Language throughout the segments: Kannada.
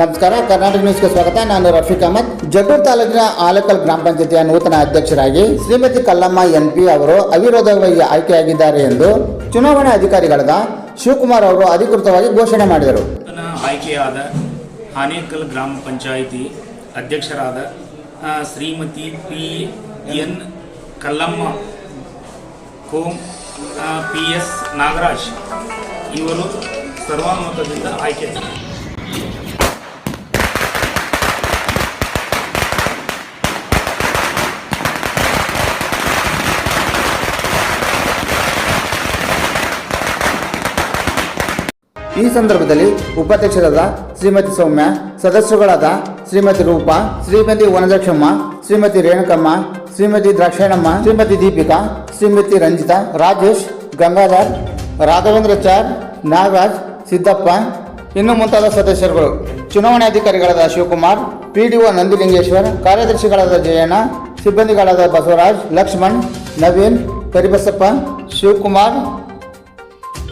ನಮಸ್ಕಾರ, ಕರ್ನಾಟಕ ನ್ಯೂಸ್ಗೆ ಸ್ವಾಗತ. ನಾನು ರಫೀಕ್ ಅಹಮದ್. ಜಗೂರ್ ತಾಲೂಕಿನ ಆಲಕಲ್ ಗ್ರಾಮ ಪಂಚಾಯತಿಯ ನೂತನ ಅಧ್ಯಕ್ಷರಾಗಿ ಶ್ರೀಮತಿ ಕಲ್ಲಮ್ಮ ಎನ್ ಪಿ ಅವರು ಅವಿರೋಧವಾಗಿ ಆಯ್ಕೆಯಾಗಿದ್ದಾರೆ ಎಂದು ಚುನಾವಣಾ ಅಧಿಕಾರಿಗಳಾದ ಶಿವಕುಮಾರ್ ಅವರು ಅಧಿಕೃತವಾಗಿ ಘೋಷಣೆ ಮಾಡಿದರು. ಆಯ್ಕೆಯಾದ ಆನೇಕಲ್ ಗ್ರಾಮ ಪಂಚಾಯಿತಿ ಅಧ್ಯಕ್ಷರಾದ ಶ್ರೀಮತಿ ಪಿ ಎನ್ ಕಲ್ಲಮ್ಮ ಕೋಮ್ ಪಿ ಎಸ್ ನಾಗರಾಜ್ ಇವರು ಸರ್ವಾನುಮತದಿಂದ ಆಯ್ಕೆ ಈ ಸಂದರ್ಭದಲ್ಲಿ ಉಪಾಧ್ಯಕ್ಷರಾದ ಶ್ರೀಮತಿ ಸೌಮ್ಯ, ಸದಸ್ಯರುಗಳಾದ ಶ್ರೀಮತಿ ರೂಪಾ, ಶ್ರೀಮತಿ ವನಜಕ್ಷಮ್ಮ, ಶ್ರೀಮತಿ ರೇಣುಕಮ್ಮ, ಶ್ರೀಮತಿ ದ್ರಾಕ್ಷಾಯಣಮ್ಮ, ಶ್ರೀಮತಿ ದೀಪಿಕಾ, ಶ್ರೀಮತಿ ರಂಜಿತಾ, ರಾಜೇಶ್, ಗಂಗಾಧರ್, ರಾಘವೇಂದ್ರ ಚಾರ್, ನಾಗರಾಜ್, ಸಿದ್ದಪ್ಪ, ಇನ್ನು ಮುಂತಾದ ಸದಸ್ಯರುಗಳು. ಚುನಾವಣಾಧಿಕಾರಿಗಳಾದ ಶಿವಕುಮಾರ್, ಪಿಡಿಒ ನಂದಿಲಿಂಗೇಶ್ವರ್, ಕಾರ್ಯದರ್ಶಿಗಳಾದ ಜಯಣ್ಣ, ಸಿಬ್ಬಂದಿಗಳಾದ ಬಸವರಾಜ್, ಲಕ್ಷ್ಮಣ್, ನವೀನ್, ಕರಿಬಸಪ್ಪ, ಶಿವಕುಮಾರ್,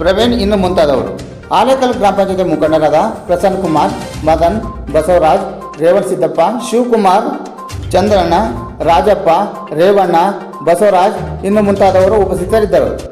ಪ್ರವೀಣ್, ಇನ್ನು ಮುಂತಾದವರು. ಆಲೇಕಲ್ ಗ್ರಾಮ ಪಂಚಾಯತಿ ಮುಖಂಡರಾದ ಪ್ರಸನ್ನ ಕುಮಾರ್, ಮದನ್, ಬಸವರಾಜ್ ರೇವಣ್ ಸಿದ್ದಪ್ಪ, ಶಿವಕುಮಾರ್, ಚಂದ್ರಣ್ಣ, ರಾಜಪ್ಪ, ರೇವಣ್ಣ, ಬಸವರಾಜ್, ಇನ್ನು ಮುಂತಾದವರು ಉಪಸ್ಥಿತರಿದ್ದರು.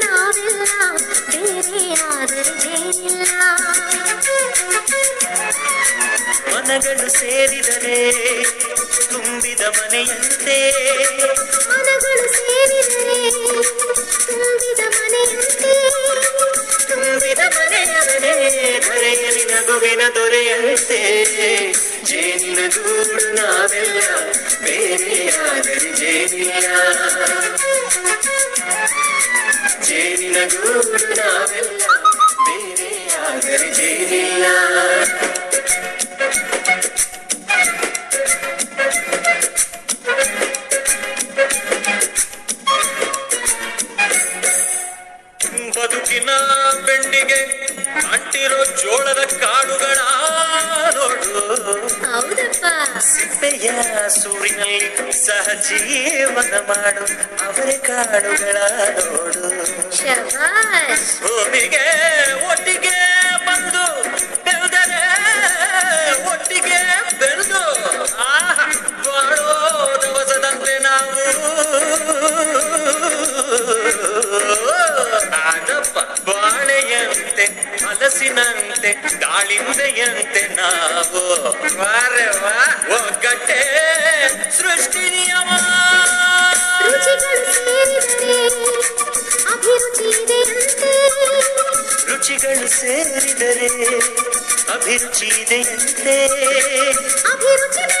ಮನಗಳು ಸೇರಿದರೆ ತುಂಬಿದ ಮನೆಯಂತೆ ಮನಗಳು ಸೇರಿದರೆ ತುಂಬಿದ ಮನೆಯಂತೆ ತುಂಬಿದ ಮನೆಯವರೇ ಧರೆಯಲ್ಲಿ ನಗುವಿನ ದೊರೆಯಂತೆ ಜೇನಿನ ಗೂಡು ನಾವೆಲ್ಲ ಬೇರೆಯಾದರೆ ಜೇನಿಲ್ಲ ಜೇನಿನ ಗೂಡು ನಾವೆಲ್ಲ ಬೇರೆಯಾದರೆ ಜೇನಿಲ್ಲ ಬದುಕಿನ ಬೆಂಡಿಗೆ ಅಂಟಿರೋ ಜೋಳದ ಕಾಳುಗಳ ನೋಡು. ಹೌದಪ್ಪ. ಸಿಪ್ಪೆಯ ಸೂರಿನಲ್ಲಿ ಸಹಜೀವನ ಮಾಡು ಅವರ ಕಾಡುಗಳ ನೋಡು. ಭೂಮಿಗೆ ಹಲಸಿನಂತೆ ದಾಳಿಂಬೆಯಂತೆ ನಾವು. ಒಗ್ಗಟ್ಟೆ ಸೃಷ್ಟಿ ನಿಯಮ. ರುಚಿಗಳು ಸೇರಿದರೆ ಅಭಿರುಚಿ ಇದೆಯಂತೆ ಅಭಿರುಚಿ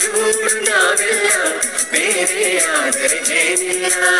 ढूंढना मेरे आदर जेनिया